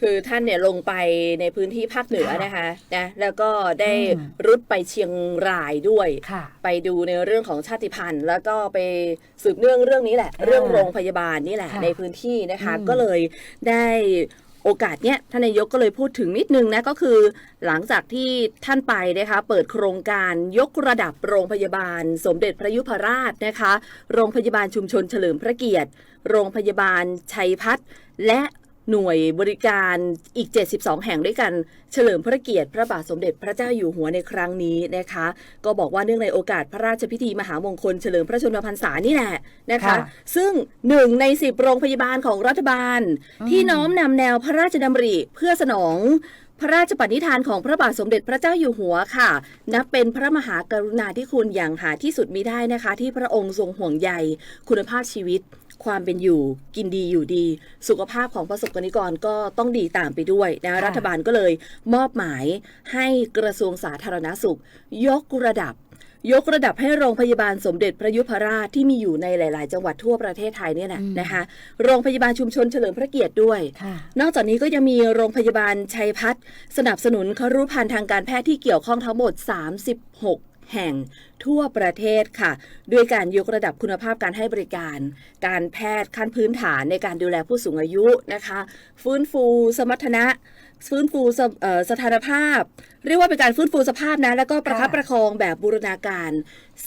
คือท่านเนี่ยลงไปในพื้นที่ภาคเหนือค่ะนะคะนะแล้วก็ได้อืมรุดไปเชียงรายด้วยค่ะไปดูในเรื่องของชาติพันธุ์ แล้วก็ไปสืบเนื่องเรื่องนี้แหละอ่าเรื่องโรงพยาบาลนี่แหละค่ะในพื้นที่นะคะอืมก็เลยได้โอกาสเนี้ยท่านนายกก็เลยพูดถึงนิดนึงนะก็คือหลังจากที่ท่านไปนะคะเปิดโครงการยกระดับโรงพยาบาล สมเด็จพระยุพราชนะคะ โรงพยาบาลชุมชนเฉลิมพระเกียรติ โรงพยาบาลชัยพัฒน์และ หน่วยบริการอีก 72 แห่งด้วยกัน เฉลิมพระเกียรติพระบาทสมเด็จพระเจ้าอยู่หัวในครั้งนี้นะคะ ก็บอกว่าเนื่องในโอกาสพระราชพิธีมหามงคลเฉลิมพระชนมพรรษานี่แหละนะคะ ค่ะ ซึ่งหนึ่งในสิบโรงพยาบาลของรัฐบาลอืมที่น้อมนำแนวพระราชดำริเพื่อสนอง พระราชปณิธานของพระบาทสมเด็จพระเจ้าอยู่หัวค่ะ นับเป็นพระมหากรุณาธิคุณอย่างหาที่สุดมิได้นะคะ ที่พระองค์ทรงห่วงใยคุณภาพชีวิต ความเป็นอยู่ กินดีอยู่ดี สุขภาพของประสบกนิกรก็ต้องดีตามไปด้วยนะค่ะรัฐบาลก็เลยมอบหมายให้กระทรวงสาธารณสุข ยกระดับ ยกระดับให้โรงพยาบาลสมเด็จพระยุพราชที่มีอยู่ในหลาย ๆ จังหวัดทั่วประเทศไทยเนี่ยนะอืมนะคะ โรงพยาบาลชุมชนเฉลิมพระเกียรติด้วยค่ะนอกจากนี้ก็ยังมีโรงพยาบาลชัยพัฒน์สนับสนุนครุพันธ์ทางการแพทย์ที่เกี่ยวข้องทั้งหมด 36แห่งทั่วประเทศค่ะ ด้วยการยกระดับคุณภาพการให้บริการ การแพทย์ขั้นพื้นฐานในการดูแลผู้สูงอายุนะคะ ฟื้นฟูสมรรถนะ ฟื้นฟูสเอ่อสถานภาพ เรียกว่าเป็นการฟื้นฟูสภาพนะ แล้วก็ประคับค่ะประคองแบบบูรณาการ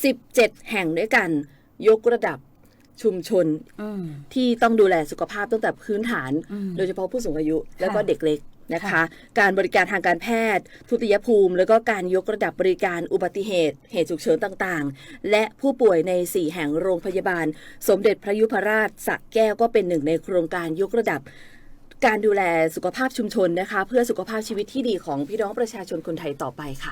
17 แห่งด้วยกัน ยกระดับชุมชนอืมที่ต้องดูแลสุขภาพตั้งแต่พื้นฐานอืมโดยเฉพาะผู้สูงอายุ แล้วก็เด็กเล็กนะคะค่ะการบริการทางการแพทย์ ทุติยภูมิ แล้วก็การยกระดับบริการอุบัติเหตุ เหตุฉุกเฉินต่างๆ และผู้ป่วยใน 4 แห่งโรงพยาบาล สมเด็จพระยุพราชสระแก้วก็เป็นหนึ่งในโครงการยกระดับ การดูแลสุขภาพชุมชนนะคะ เพื่อสุขภาพชีวิตที่ดีของพี่น้องประชาชนคนไทยต่อไปค่ะ